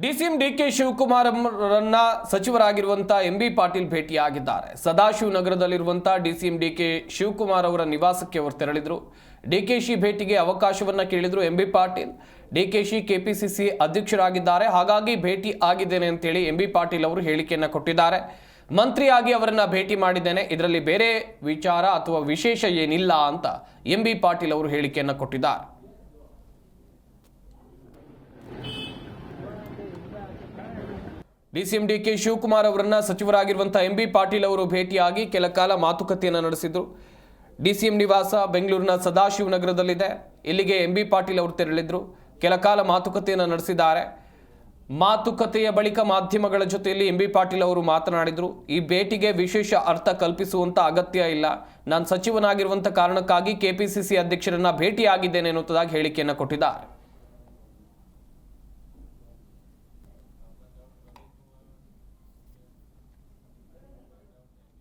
DCM DK Shivakumar ಅವರನ್ನ ಸಚಿವರಾಗಿರುವಂತಹ M B Patil ಭೇಟಿಯಾಗಿದ್ದಾರೆ. ಸದಾಶಿವನಗರದಲ್ಲಿರುವಂತಹ ಡಿಸಿಎಂ ಡಿಕೆ ಶಿವಕುಮಾರ್ ಅವರ ನಿವಾಸಕ್ಕೆ ಅವರು ತೆರಳಿದ್ರು. ಡಿಕೆಶಿ ಭೇಟಿಗೆ ಅವಕಾಶವನ್ನ ಕೇಳಿದ್ರು M B Patil. DKShi KPCC ಅಧ್ಯಕ್ಷರಾಗಿದ್ದಾರೆ. ಹಾಗಾಗಿ ಭೇಟಿ ಆಗಿದ್ದೇನೆ ಅಂತೇಳಿ ಎಂ ಬಿ ಪಾಟೀಲ್ ಅವರು ಹೇಳಿಕೆಯನ್ನ ಕೊಟ್ಟಿದ್ದಾರೆ. ಮಂತ್ರಿಯಾಗಿ ಅವರನ್ನ ಭೇಟಿ ಮಾಡಿದ್ದೇನೆ. ಇದರಲ್ಲಿ ಬೇರೆ ವಿಚಾರ ಅಥವಾ ವಿಶೇಷ ಏನಿಲ್ಲ ಅಂತ ಎಂ ಬಿ ಪಾಟೀಲ್ ಅವರು ಹೇಳಿಕೆಯನ್ನ ಕೊಟ್ಟಿದ್ದಾರೆ. ಡಿಸಿಎಂ ಡಿಕೆ ಶಿವಕುಮಾರ್ ಅವರನ್ನ ಸಚಿವರಾಗಿರುವಂಥ ಎಂ ಬಿ ಪಾಟೀಲ್ ಅವರು ಭೇಟಿಯಾಗಿ ಕೆಲ ಕಾಲ ಮಾತುಕತೆಯನ್ನು ನಡೆಸಿದ್ರು. ಡಿಸಿಎಂ ನಿವಾಸ ಬೆಂಗಳೂರಿನ ಸದಾಶಿವನಗರದಲ್ಲಿದೆ. ಇಲ್ಲಿಗೆ ಎಂ ಬಿ ಪಾಟೀಲ್ ಅವರು ತೆರಳಿದ್ರು. ಕೆಲ ಕಾಲ ಮಾತುಕತೆಯನ್ನು ನಡೆಸಿದ್ದಾರೆ. ಮಾತುಕತೆಯ ಬಳಿಕ ಮಾಧ್ಯಮಗಳ ಜೊತೆಯಲ್ಲಿ ಎಂ ಬಿ ಪಾಟೀಲ್ ಅವರು ಮಾತನಾಡಿದರು. ಈ ಭೇಟಿಗೆ ವಿಶೇಷ ಅರ್ಥ ಕಲ್ಪಿಸುವಂಥ ಅಗತ್ಯ ಇಲ್ಲ. ನಾನು ಸಚಿವನಾಗಿರುವಂಥ ಕಾರಣಕ್ಕಾಗಿ ಕೆಪಿಸಿಸಿ ಅಧ್ಯಕ್ಷರನ್ನ ಭೇಟಿಯಾಗಿದ್ದೇನೆ ಎನ್ನುವುದಾಗಿ ಹೇಳಿಕೆಯನ್ನು ಕೊಟ್ಟಿದ್ದಾರೆ.